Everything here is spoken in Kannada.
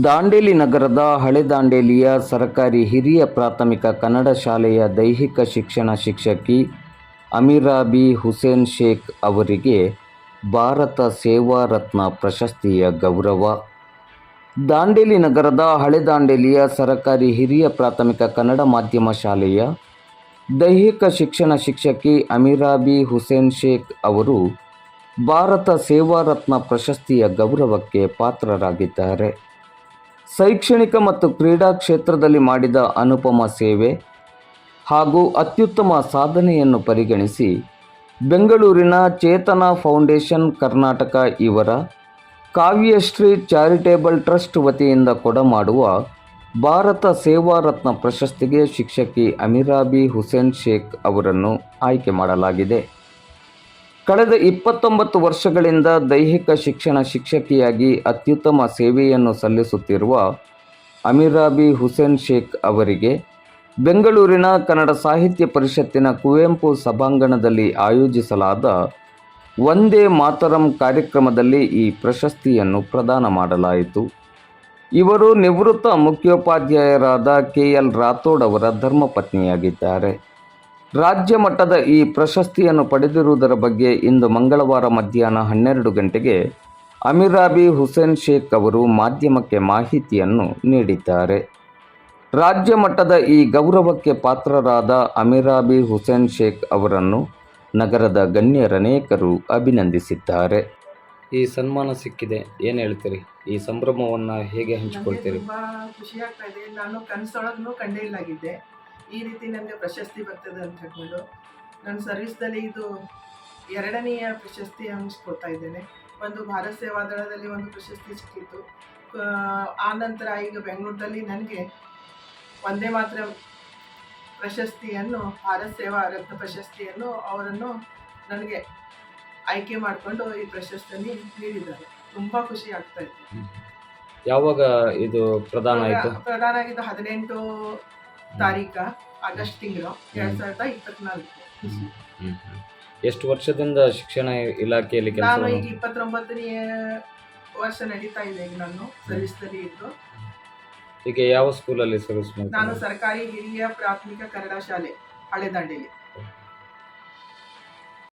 ದಾಂಡೇಲಿ ನಗರದ ಹಳೆ ದಾಂಡೇಲಿಯ ಸರ್ಕಾರಿ ಹಿರಿಯ ಪ್ರಾಥಮಿಕ ಕನ್ನಡ ಶಾಲೆಯ ದೈಹಿಕ ಶಿಕ್ಷಣ ಶಿಕ್ಷಕಿ ಅಮೀರಾಬಿ ಹುಸೇನ್ ಶೇಖ್ ಅವರಿಗೆ ಭಾರತ ಸೇವಾ ರತ್ನ ಪ್ರಶಸ್ತಿಯ ಗೌರವ. ದಾಂಡೇಲಿ ನಗರದ ಹಳೆ ದಾಂಡೇಲಿಯ ಸರ್ಕಾರಿ ಹಿರಿಯ ಪ್ರಾಥಮಿಕ ಕನ್ನಡ ಮಾಧ್ಯಮ ಶಾಲೆಯ ದೈಹಿಕ ಶಿಕ್ಷಣ ಶಿಕ್ಷಕಿ ಅಮೀರಾಬಿ ಹುಸೇನ್ ಶೇಖ್ ಅವರು ಭಾರತ ಸೇವಾ ರತ್ನ ಪ್ರಶಸ್ತಿಯ ಗೌರವಕ್ಕೆ ಪಾತ್ರರಾಗಿದ್ದಾರೆ. ಶೈಕ್ಷಣಿಕ ಮತ್ತು ಕ್ರೀಡಾ ಕ್ಷೇತ್ರದಲ್ಲಿ ಮಾಡಿದ ಅನುಪಮ ಸೇವೆ ಹಾಗೂ ಅತ್ಯುತ್ತಮ ಸಾಧನೆಯನ್ನು ಪರಿಗಣಿಸಿ ಬೆಂಗಳೂರಿನ ಚೇತನ ಫೌಂಡೇಶನ್ ಕರ್ನಾಟಕ ಇವರ ಕಾವ್ಯಶ್ರೀ ಚಾರಿಟೇಬಲ್ ಟ್ರಸ್ಟ್ ವತಿಯಿಂದ ಕೊಡಮಾಡುವ ಭಾರತ ಸೇವಾ ರತ್ನ ಪ್ರಶಸ್ತಿಗೆ ಶಿಕ್ಷಕಿ ಅಮೀರಾಬಿ ಹುಸೇನ್ ಶೇಖ್ ಅವರನ್ನು ಆಯ್ಕೆ ಮಾಡಲಾಗಿದೆ. ಕಳೆದ ಇಪ್ಪತ್ತೊಂಬತ್ತು ವರ್ಷಗಳಿಂದ ದೈಹಿಕ ಶಿಕ್ಷಣ ಶಿಕ್ಷಕಿಯಾಗಿ ಅತ್ಯುತ್ತಮ ಸೇವೆಯನ್ನು ಸಲ್ಲಿಸುತ್ತಿರುವ ಅಮಿರಾಬಿ ಹುಸೇನ್ ಶೇಖ್ ಅವರಿಗೆ ಬೆಂಗಳೂರಿನ ಕನ್ನಡ ಸಾಹಿತ್ಯ ಪರಿಷತ್ತಿನ ಕುವೆಂಪು ಸಭಾಂಗಣದಲ್ಲಿ ಆಯೋಜಿಸಲಾದ ವಂದೇ ಮಾತರಂ ಕಾರ್ಯಕ್ರಮದಲ್ಲಿ ಈ ಪ್ರಶಸ್ತಿಯನ್ನು ಪ್ರದಾನ ಮಾಡಲಾಯಿತು. ಇವರು ನಿವೃತ್ತ ಮುಖ್ಯೋಪಾಧ್ಯಾಯರಾದ ಕೆ ಎಲ್ ರಾಥೋಡ್ ಅವರ ಧರ್ಮಪತ್ನಿಯಾಗಿದ್ದಾರೆ. ರಾಜ್ಯ ಮಟ್ಟದ ಈ ಪ್ರಶಸ್ತಿಯನ್ನು ಪಡೆದಿರುವುದರ ಬಗ್ಗೆ ಇಂದು ಮಂಗಳವಾರ ಮಧ್ಯಾಹ್ನ ಹನ್ನೆರಡು ಗಂಟೆಗೆ ಅಮಿರಾಬಿ ಹುಸೇನ್ ಶೇಖ್ ಅವರು ಮಾಧ್ಯಮಕ್ಕೆ ಮಾಹಿತಿಯನ್ನು ನೀಡಿದ್ದಾರೆ. ರಾಜ್ಯ ಮಟ್ಟದ ಈ ಗೌರವಕ್ಕೆ ಪಾತ್ರರಾದ ಅಮಿರಾಬಿ ಹುಸೇನ್ ಶೇಖ್ ಅವರನ್ನು ನಗರದ ಗಣ್ಯರನೇಕರು ಅಭಿನಂದಿಸಿದ್ದಾರೆ. ಈ ಸನ್ಮಾನ ಸಿಕ್ಕಿದೆ. ಏನು ಹೇಳ್ತೀರಿ? ಈ ಸಂಭ್ರಮವನ್ನು ಹೇಗೆ ಹಂಚಿಕೊಳ್ತೀರಿ? ತುಂಬಾ ಖುಷಿ ಆಗ್ತಾ ಇದೆ. ನಾನು ಕನಸೊಳಗೂ ಕಂಡೇ ಇಲ್ಲಾಗಿದ್ದೆ. ಈ ರೀತಿ ನನಗೆ ಪ್ರಶಸ್ತಿ ಬರ್ತದೆ ಅಂತ ಹೇಳ್ಕೊಂಡು ನನ್ನ ಸರ್ವಿಸ್ದಲ್ಲಿ ಇದು ಎರಡನೆಯ ಪ್ರಶಸ್ತಿ ಹಂಚ್ಕೊಳ್ತಾ ಇದ್ದೇನೆ. ಒಂದು ಭಾರತ್ ಸೇವಾದಳದಲ್ಲಿ ಒಂದು ಪ್ರಶಸ್ತಿ ಸಿಕ್ಕಿತ್ತು. ಆ, ನಂತರ ಈಗ ಬೆಂಗಳೂರಲ್ಲಿ ನನಗೆ ಒಂದೇ ಮಾತ್ರ ಪ್ರಶಸ್ತಿಯನ್ನು ಭಾರತ್ ಸೇವಾ ರತ್ನ ಪ್ರಶಸ್ತಿಯನ್ನು ಅವರನ್ನು ನನಗೆ ಆಯ್ಕೆ ಮಾಡಿಕೊಂಡು ಈ ಪ್ರಶಸ್ತಿಯನ್ನು ನೀಡಿದ್ದಾರೆ. ತುಂಬ ಖುಷಿ ಆಗ್ತಾ ಇತ್ತು. ಯಾವಾಗ ಇದು ಪ್ರಧಾನ ಪ್ರಧಾನ ಆಗಿದ್ದು ಹದಿನೆಂಟು ತಾರೀಕ ಆಗಸ್ಟ್ ತಿಂಗಳು ಎರಡ್ ಸಾವಿರದ ಇಪ್ಪತ್ನಾಲ್ಕು. ಎಷ್ಟು ವರ್ಷದಿಂದ ಶಿಕ್ಷಣ ಇಲಾಖೆಯಲ್ಲಿ ಕೆಲಸ ನಾನು ಈಗ ಇಪ್ಪತ್ತೊಂಬತ್ತನೇ ವರ್ಷ ನಡೀತಾ ಇದೆ ಈಗ ನಾನು ಸರ್ವಿಸ್ತಲ್ಲಿ ಇದ್ದು. ಈಗ ಯಾವ ಸ್ಕೂಲಲ್ಲಿ ಸರ್ವಿಸ್ ನಾನು ಸರ್ಕಾರಿ ಹಿರಿಯ ಪ್ರಾಥಮಿಕ ಕನ್ನಡ ಶಾಲೆ ಹಳೆದಾಂಡೆಯಲ್ಲಿ